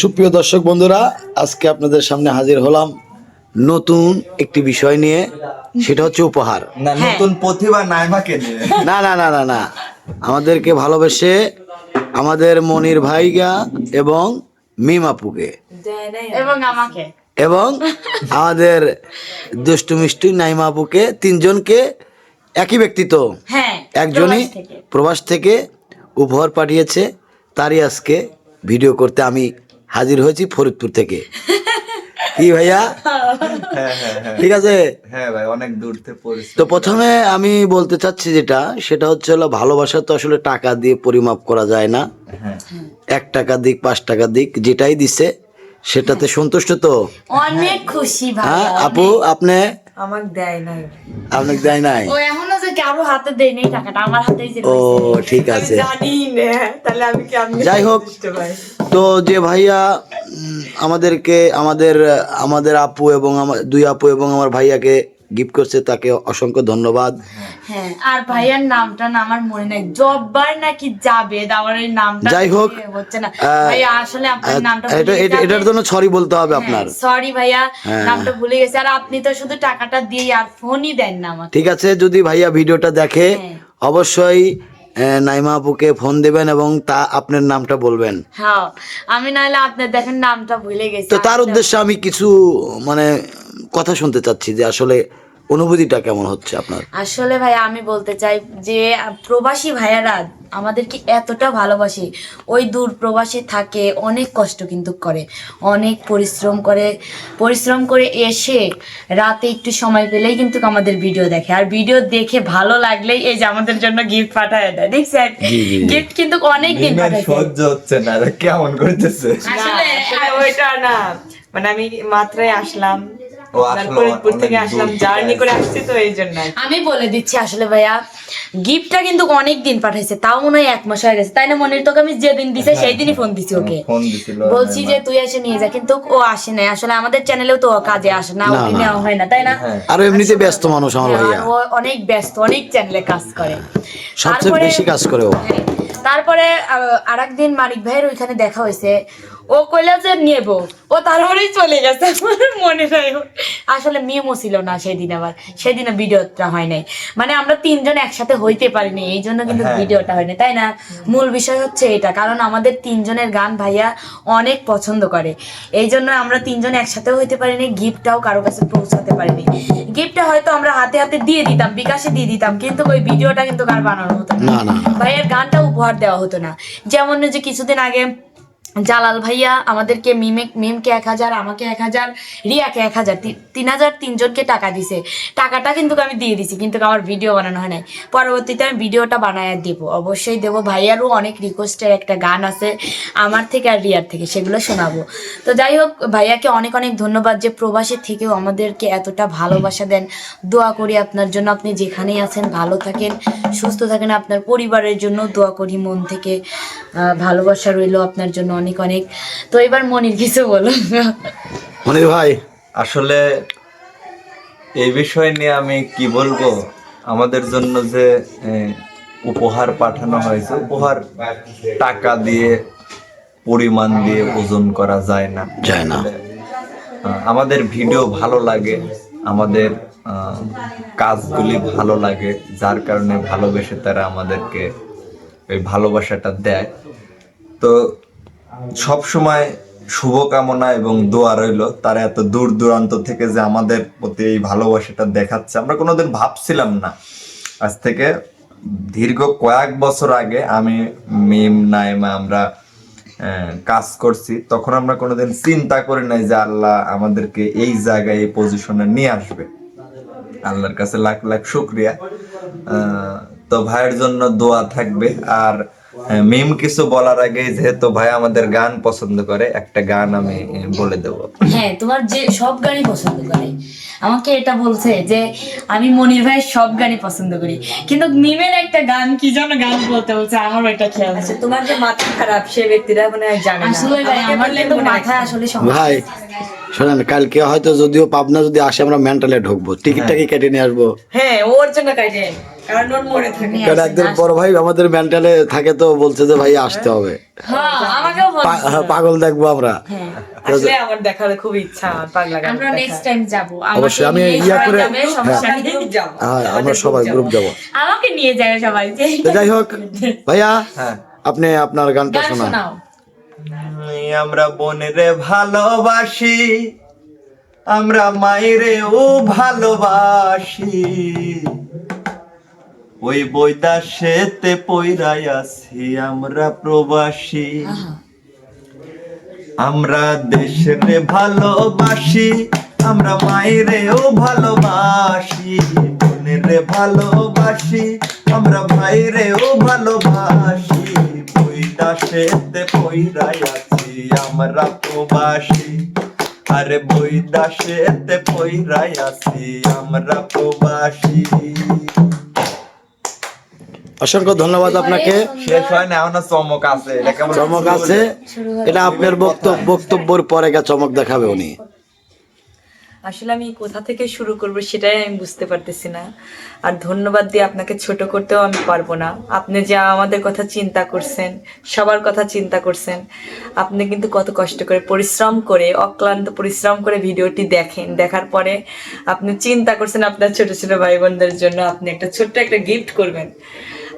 সুপ্রিয় দর্শক বন্ধুরা আজকে আপনাদের সামনে হাজির হলাম নতুন একটি বিষয় নিয়ে সেটা হচ্ছে উপহার। না নতুন প্রতিভা নাইমাকে নিয়ে। না না না না না। আমাদেরকে ভালোবেসে আমাদের মনির ভাইগা এবং মিম আপুকে এবং আমাকে। এবং আমাদের দুষ্টু মিষ্টি নাইমা আপুকে তিনজনকে একই ব্যক্তি তো হ্যাঁ একজনই প্রবাস থেকে উপহার পাঠিয়েছে। তারই আজকে ভিডিও করতে আমি হাজির হয়েছি ফরিদপুর থেকে। কি ভাইয়া? হ্যাঁ হ্যাঁ হ্যাঁ। ঠিক আছে? হ্যাঁ ভাই অনেক দূর থেকে তো প্রথমে আমি বলতে চাচ্ছি যেটা সেটা হচ্ছে হলো ভালোবাসা তো আসলে টাকা দিয়ে পরিমাপ করা যায় না। হ্যাঁ। এক টাকা দিক পাঁচ টাকা দিক যেটাই দিছে সেটাতে সন্তুষ্ট তো? অনেক খুশি হ্যাঁ আপু আপনি? আমাকে দেয় নাই। আপনাকে দেয় নাই? ও এমনও যে কারও হাতে দেয় নাই টাকাটা আমার হাতেই যে ও ঠিক আছে। জানি না তাহলে আমি কেমন যাই হোক তো যে ভাইয়া আমাদেরকে আমাদের আমাদের আপু এবং আমার দুই আপু এবং আমার ভাইয়াকে গিফট করছে তাকে অসংখ্য ধন্যবাদ। হ্যাঁ আর ভাইয়ার নামটা না আমার মনে নাই। জব্বার নাকি যাবে আমার এই নামটা যাই হোক, হচ্ছে না। ভাইয়া আসলে আপনার নামটা এটা এটা- এটার জন্য সরি বলতে হবে আপনার। সরি ভাইয়া হ্যাঁ। নামটা ভুলে গেছে। আর আপনি তো শুধু টাকাটা দিয়ে আর ফোনই দেন না আমাকে। ঠিক আছে যদি ভাইয়া ভিডিওটা দেখে হ্যাঁ। অবশ্যই নাইমা আপুকে ফোন দেবেন এবং তা আপনার নামটা বলবেন। হ্যাঁ আমি নাহলে আপনার দেখেন নামটা ভুলে গেছি। তো তার উদ্দেশ্যে আমি কিছু মানে কথা শুনতে চাচ্ছি যে আসলে অনুভূতিটা কেমন হচ্ছে আপনার? আসলে ভাই আমি বলতে চাই যে প্রবাসী ভাইয়ারা আমাদেরকে এতটা ভালোবাসে। ওই দূর প্রবাসে থাকে অনেক কষ্ট কিন্তু করে। অনেক পরিশ্রম করে। পরিশ্রম করে এসে রাতে একটু সময় পেলেই কিন্তু আমাদের ভিডিও দেখে। আর ভিডিও দেখে ভালো লাগলেই এই যে আমাদের জন্য গিফট পাঠায় দেয়। দেখছেন। গিফট কিন্তু অনেক দিন সহ্য হচ্ছে না কেমন করতেছে? আসলে আসলে ওইটা না। মানে আমি মাত্রায় আসলাম। ফরিদপুর থেকে আসলাম জার্নি করে আসছি তো এই জন্য। আমি বলে দিচ্ছি আসলে ভাইয়া গিফটটা কিন্তু অনেক দিন পাঠাইছে তাও মনে হয় এক মাস হয়ে গেছে। তাই না মনির তোকে আমি যেদিন দিছে সেই দিনই ফোন দিছি ওকে? বলছি যে তুই এসে নিয়ে যা কিন্তু ও আসে নাই। আসলে আমাদের চ্যানেলেও তো ও কাজে আসে না ওকে নেওয়া হয় না তাই না? হ্যাঁ। আর এমনিতে ব্যস্ত মানুষ আমার হ্যাঁ, ভাইয়া। ও অনেক ব্যস্ত অনেক চ্যানেলে কাজ করে। সবচেয়ে তারপরে- বেশি কাজ করে ও। হ্যাঁ, তারপরে আর একদিন মানিক ভাইয়ের ওইখানে দেখা হয়েছে। ও কইলা যে নেব। ও তারপরেই চলে গেছে আমার মনে নাই। আসলে মিমও ছিল না সেদিন আবার। সেদিনও ভিডিওটা হয় নাই। মানে আমরা তিনজন একসাথে হইতে পারিনি এই জন্য কিন্তু হ্যাঁ। ভিডিওটা হয়নি তাই না? মূল বিষয় হচ্ছে এটা কারণ আমাদের তিনজনের গান ভাইয়া অনেক পছন্দ করে। এই জন্য আমরা তিনজন একসাথে হইতে পারিনি গিফটটাও কারও কাছে পৌঁছাতে পারিনি। গিফটটা হয়তো আমরা হাতে হাতে দিয়ে দিতাম বিকাশে দিয়ে দিতাম কিন্তু ওই ভিডিওটা কিন্তু আর বানানো হতো না। ভাইয়ের গানটা উপহার দেওয়া হতো না। যেমন যে কিছুদিন আগে জালাল ভাইয়া আমাদেরকে মিমে মিমকে এক হাজার, আমাকে এক হাজার, রিয়াকে এক হাজার তিন হাজার তিনজনকে টাকা দিছে। টাকাটা কিন্তু আমি দিয়ে দিছি, কিন্তু আমার ভিডিও বানানো হয় নাই। পরবর্তীতে আমি ভিডিওটা বানায় দেব। অবশ্যই দেবো। ভাইয়ারও অনেক রিকোয়েস্টের একটা গান আছে, আমার থেকে আর রিয়ার থেকে, সেগুলো শোনাবো। তো যাই হোক, ভাইয়াকে অনেক অনেক ধন্যবাদ যে প্রবাসী থেকেও আমাদেরকে এতটা ভালোবাসা দেন। দোয়া করি আপনার জন্য, আপনি যেখানেই আছেন, ভালো থাকেন, সুস্থ থাকেন, আপনার পরিবারের জন্য দোয়া করি মন থেকে। ভালোবাসা রইল আপনার জন্য অনেক অনেক। তো এবার মনির কিছু বলো। মনির ভাই। আসলে এই বিষয় নিয়ে আমি কি বলব? আমাদের জন্য যে উপহার পাঠানো হয়েছে উপহার টাকা দিয়ে পরিমাণ দিয়ে ওজন করা যায় না। যায় না। আমাদের ভিডিও ভালো লাগে আমাদের কাজগুলি ভালো লাগে যার কারণে ভালোবেসে তারা আমাদেরকে ওই ভালোবাসাটা দেয়। তো সব সময় শুভকামনা এবং দোয়া রইল তারা এত দূর দূরান্ত থেকে যে আমাদের প্রতি এই ভালোবাসাটা দেখাচ্ছে। আমরা কোনোদিন ভাবছিলাম না। আজ থেকে দীর্ঘ কয়েক বছর আগে আমি, মিম, নাইমা আমরা কাজ করছি। তখন আমরা কোনোদিন চিন্তা করি নাই যে আল্লাহ আমাদেরকে এই জায়গায়, এই পজিশনে নিয়ে আসবে। আল্লাহর কাছে লাখ লাখ শুক্রিয়া। তো ভাইয়ের জন্য দোয়া থাকবে। আর মিম কিছু বলার আগে যেহেতু ভাই আমাদের গান পছন্দ করে একটা গান আমি বলে দেব। হ্যাঁ তোমার যে সব গানই পছন্দ করে। আমাকে এটা বলছে যে আমি মনির ভাইয়ের সব গানই পছন্দ করি। কিন্তু মিমের একটা গান কি যেন গান বলতে বলছে আমার ওইটা খেয়াল আছে আচ্ছা তোমার যে মাথা খারাপ সে ব্যক্তিরা মানে জানে না। আসলে ভাই আমার কিন্তু মাথায় রাখবে। আসলে সমস্যা। ভাই শোনেন কালকে হয়তো যদিও পাবনা যদি আসে আমরা মেন্টালে ঢুকবো। টিকিটটা কি কেটে নিয়ে আসব? হ্যাঁ ওর জন্য কাটে কারণ ওর থাকে। কারণ একজন বড় ভাই আমাদের মেন্টালে থাকে তো বলছে যে ভাই আসতে হবে। হ্যাঁ আমাকেও বল পা- হ্যাঁ, পাগল দেখব আমরা। আমার দেখার খুব ইচ্ছা আমার পাগলা গান আমরা নেক্সট টাইম যাব। অবশ্যই আমি ইয়া করে সমস্যা নেই। যাব। হ্যাঁ আমরা সবাই গ্রুপ যাব। আমাকে নিয়ে যাবে সবাই। যাই হোক ভাইয়া হ্যাঁ আপনি আপনার গানটা শোনাও। এই আমরা বোনেরে ভালোবাসি আমরা মায়েরেও ভালোবাসি। ওই বৈদাসেতে পইরাই আছি আমরা প্রবাসী। আমরা দেশেরে ভালোবাসি আমরা মায়েরেও ভালোবাসি বোনেরে ভালোবাসি আমরা ভাইরেও ভালোবাসি। বৈদাসেতে পইরাই আছি আমরা প্রবাসী। আরে বৈদাসেতে পইরাই আছি আমরা প্রবাসী। অসংখ্য ধন্যবাদ আপনাকে। শেষ হয় না এখনও চমক আছে। এটা চমক আছে। এটা আপনার বক্তব্য বক্তব্যের পরে গা চমক দেখাবে উনি। আসলে আমি কোথা থেকে শুরু করব সেটাই আমি বুঝতে পারতেছি না। আর ধন্যবাদ দিয়ে আপনাকে ছোট করতেও আমি পারব না। আপনি যে আমাদের কথা চিন্তা করছেন সবার কথা চিন্তা করছেন আপনি কিন্তু কত কষ্ট করে পরিশ্রম করে অক্লান্ত পরিশ্রম করে ভিডিওটি দেখেন। দেখার পরে আপনি চিন্তা করছেন আপনার ছোট ছোট ভাই বোনদের জন্য আপনি একটা ছোট্ট একটা গিফট করবেন।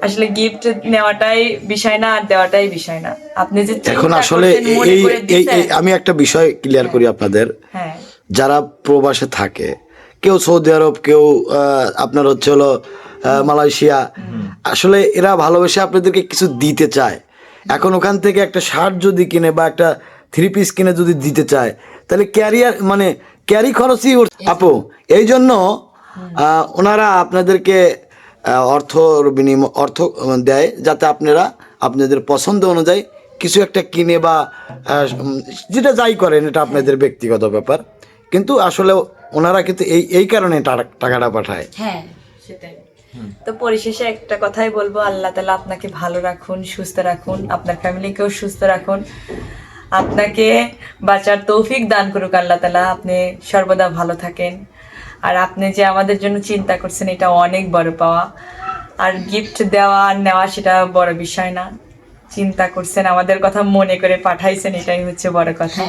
আসলে গিফট নেওয়াটাই বিষয় না আর দেওয়াটাই বিষয় না। আপনি যে এখন আসলে এই আমি একটা বিষয় ক্লিয়ার করি আপনাদের। হ্যাঁ। যারা প্রবাসে থাকে কেউ সৌদি আরব কেউ আপনার হচ্ছে হলো মালয়েশিয়া আসলে এরা ভালোবেসে আপনাদেরকে কিছু দিতে চায়। এখন ওখান থেকে একটা শার্ট যদি কিনে বা একটা থ্রি পিস কিনে যদি দিতে চায় তাহলে ক্যারিয়ার মানে ক্যারি খরচই আপু এই জন্য ওনারা আপনাদেরকে আহ, অর্থর বিনিময় অর্থ দেয় যাতে আপনারা আপনাদের পছন্দ অনুযায়ী কিছু একটা কিনে বা যেটা যাই করেন এটা আপনাদের ব্যক্তিগত ব্যাপার। কিন্তু আসলে ওনারা কিন্তু এই এই কারণে টাকা- টাকাটা পাঠায়। হ্যাঁ সেটাই। তো পরিশেষে একটা কথাই বলব আল্লাহ তালা আপনাকে ভালো রাখুন সুস্থ রাখুন আপনার ফ্যামিলিকেও সুস্থ রাখুন। আপনাকে বাঁচার তৌফিক দান করুক আল্লাহ তালা আপনি সর্বদা ভালো থাকেন। আর আপনি যে আমাদের জন্য চিন্তা করছেন, এটা অনেক বড় পাওয়া। আর গিফট দেওয়া আর নেওয়া সেটা বড় বিষয় না। চিন্তা করছেন, আমাদের কথা মনে করে পাঠাইছেন, এটাই হচ্ছে বড় কথা।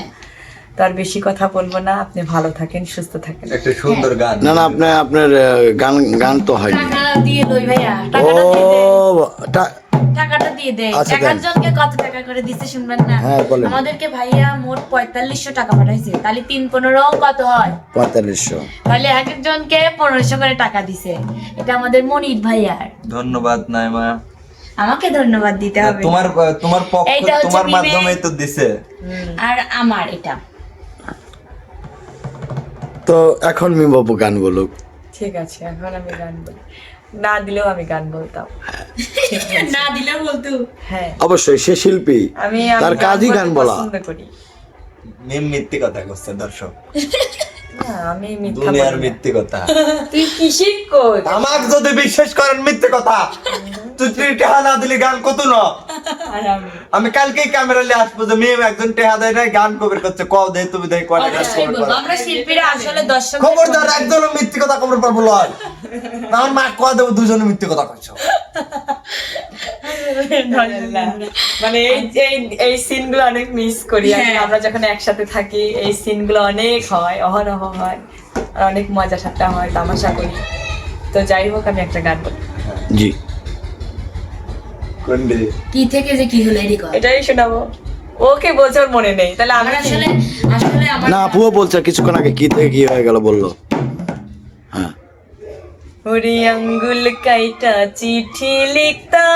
তার বেশি কথা বলব না। আপনি ভালো থাকেন সুস্থ থাকেন। একটা সুন্দর গান। না না আপনার আপনার গান গান তো হয়নি। টাকা দিয়ে দই ভাইয়া ও টাকাটা দিয়ে টাকাটা দিয়ে দে। আচ্ছা, এক একজনকে কত টাকা করে দিচ্ছে শুনবেন না? হ্যাঁ, বলেন। আমাদেরকে ভাইয়া মোট পঁয়তাল্লিশশো টাকা পাঠাইছে। তাহলে তিন পনেরো কত হয়? পঁয়তাল্লিশশো। তাহলে এক একজনকে পনেরোশো করে টাকা দিছে। এটা আমাদের মনির ভাইয়ার। ধন্যবাদ নাইমা। আমাকে ধন্যবাদ দিতে হবে। তোমার তোমার পক্ষ তোমার। মাধ্যমে তো দিছে। আর আমার এটা। তো এখন মিমবাবু গান বলুক। ঠিক আছে এখন আমি গান বলি। না দিলেও আমি গান বলতাম। না দিলে বলতো। হ্যাঁ। অবশ্যই সে শিল্পী। আমি তার কাজই গান বলা। পছন্দ করি। মিম মিথ্যে কথা করছে দর্শক। আমি মিথ্যা দুনিয়ার মিথ্যে কথা। তুই কি শিক্ষক আমাকে যদি বিশ্বাস করেন মিথ্যে কথা তুই তুই টেহা না দিলে গান কত ন? আমি। আমি কালকেই ক্যামেরা নিয়ে আসব যে মেয়ে একজন টেহা দেয় না গান কবির করছে কও দে তুমি দেখ কয়টা গান অবশ্যই cover বলব করো। আমরা শিল্পীরা আসলে দর্শক খবরদার একজন মিথ্যে কথা খবর পাবো লয়। আমার মা কয়া দেবো দুজনে মিথ্যে কথা কইছো। মানে এই এই সিনগুলো অনেক মিস করি। হ্যাঁ। আমরা যখন একসাথে থাকি এই সিনগুলো অনেক হয় অহরহ হয় আর অনেক মজা ঠাট্টা হয় তামাশা করি। তো যাই হোক আমি একটা গান বলি। জি। কি থেকে যে কি হলো এটাই শোনাবো। ওকে বলছে ওর মনে নেই। তাহলে আমি আমার আসলে আসলে আমার না আপুও বলছে কিছুক্ষণ আগে কি থেকে কি হয়ে গেল বলল। ওরে আঙ্গুল কাইটা চিঠি লিখতা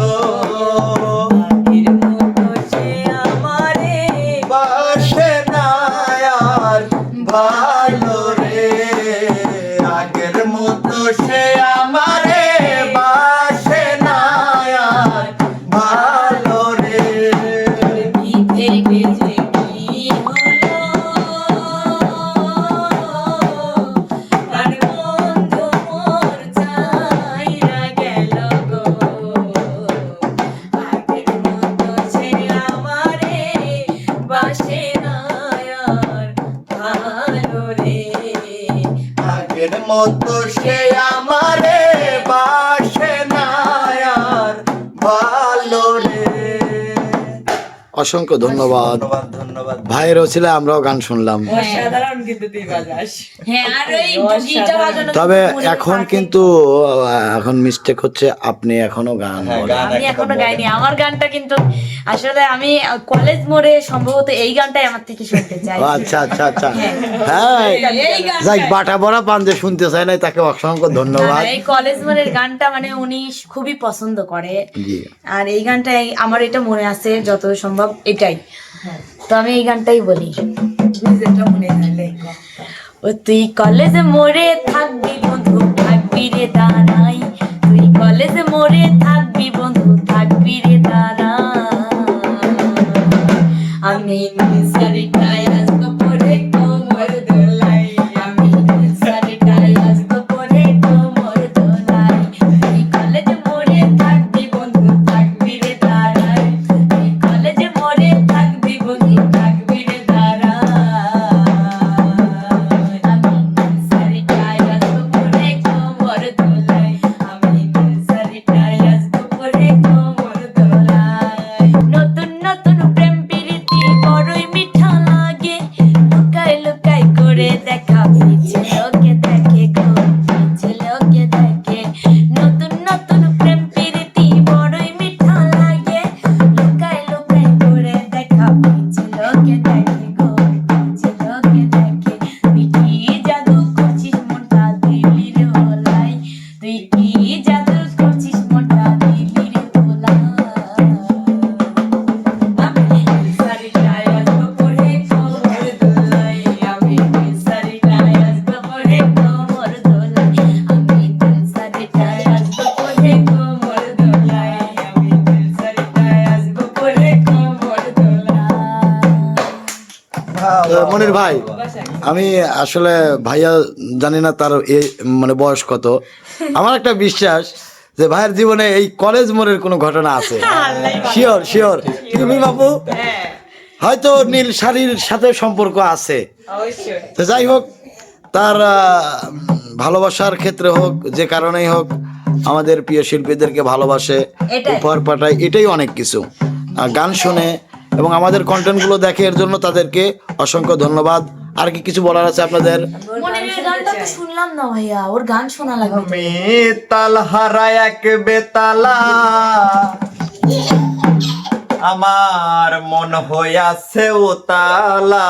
ছিল মতো সে আমারে বাসে নায়ার ভালো রে। অসংখ্য ধন্যবাদ। ধন্যবাদ ধন্যবাদ। ভাইয়ের ছিল আমরাও গান শুনলাম। অসাধারণ কিন্তু তুই বাজাস। হ্যাঁ তবে এখন কিন্তু এখন মিস্টেক হচ্ছে আপনি এখনও গান হ্যাঁ। গান আমি এখনও গাইনি। আমার গানটা কিন্তু আসলে আমি কলেজ মোড়ে সম্ভবত এই গানটাই আমার থেকে শুনতে চাই। আচ্ছা আচ্ছা আচ্ছা। হ্যাঁ। যাই বাটা বড়া পান যে শুনতে চাই নাই তাকে অসংখ্য ধন্যবাদ। এই কলেজ মোড়ের গানটা মানে উনি খুবই পছন্দ করে। আর এই গানটাই আমার এটা মনে আছে যত সম্ভব এটাই। তো আমি এই গানটাই বলি। মনে ও তুই কলেজে মোড়ে থাকবি বন্ধু। আসলে ভাইয়া জানি না তার এ মানে বয়স কত। আমার একটা বিশ্বাস যে ভাইয়ের জীবনে এই কলেজ মোড়ের কোনো ঘটনা আছে। শিওর শিওর তুমি বাবু হয়তো নীল শাড়ির সাথে সম্পর্ক আছে। তো যাই হোক তার ভালোবাসার ক্ষেত্রে হোক যে কারণেই হোক আমাদের প্রিয় শিল্পীদেরকে ভালোবাসে। উপহার পাঠায় এটাই অনেক কিছু। গান শুনে এবং আমাদের কন্টেন্টগুলো দেখে এর জন্য তাদেরকে অসংখ্য ধন্যবাদ। আর কি কিছু বলার আছে আপনাদের? গানটা তো শুনলাম না ভাইয়া। ওর গান শোনা লাগবে আমি তালহারা এক বেতালা। আমার মন হইয়াছে উতালা।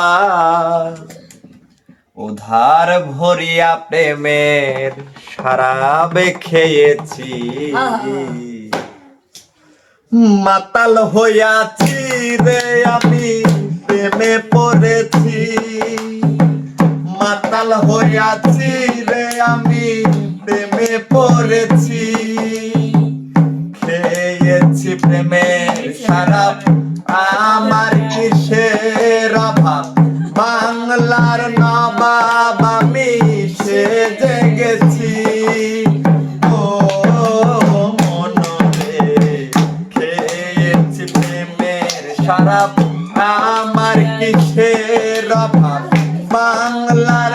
উধার ভরিয়া প্রেমের সারাবে খেয়েছি মাতাল হইয়াছি রে আমি প্রেমে পড়েছি। মাতাল হইয়াছি রে, আমি প্রেমে পড়েছি। খেয়েছি প্রেমের সারাপ আমার কিসের অভাব? বাংলার নবাব আমি সেজে গেছি। ও, মনরে খেয়েছি প্রেমের সারাপ আমার কিসের অভাব? বাংলার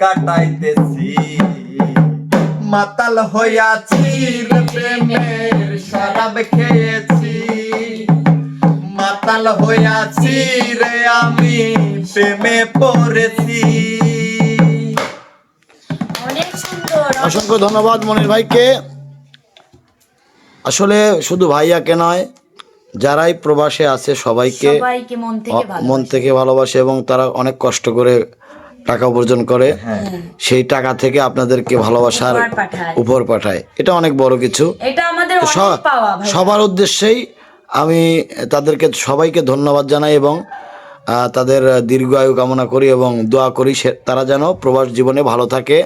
কাটাইতেছি। মাতাল হইয়াছি প্রেমের শরাব খেয়েছি। মাতাল হইয়াছি রে আমি প্রেমে পড়েছি। অসংখ্য ধন্যবাদ মনির ভাইকে। আসলে শুধু ভাইয়াকে নয় যারাই প্রবাসে আছে সবাইকে মন থেকে ভালোবাসে এবং তারা অনেক কষ্ট করে টাকা উপার্জন করে সেই টাকা থেকে আপনাদেরকে ভালোবাসার উপর পাঠায়। এটা অনেক বড় কিছু। সবার উদ্দেশ্যেই আমি তাদেরকে সবাইকে ধন্যবাদ জানাই এবং তাদের দীর্ঘ আয়ু কামনা করি এবং দোয়া করি তারা যেন প্রবাস জীবনে ভালো থাকে।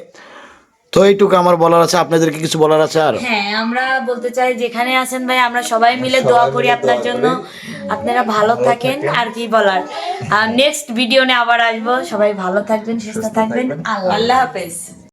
তো এইটুকু আমার বলার আছে আপনাদেরকে কিছু বলার আছে আর? হ্যাঁ আমরা বলতে চাই যেখানে আছেন ভাই আমরা সবাই মিলে দোয়া করি আপনার জন্য। আপনারা ভালো থাকেন আর কি বলার। আর নেক্সট ভিডিও নিয়ে আবার আসব। সবাই ভালো থাকবেন সুস্থ থাকবেন। আল্লাহ আল্লাহ হাফেজ।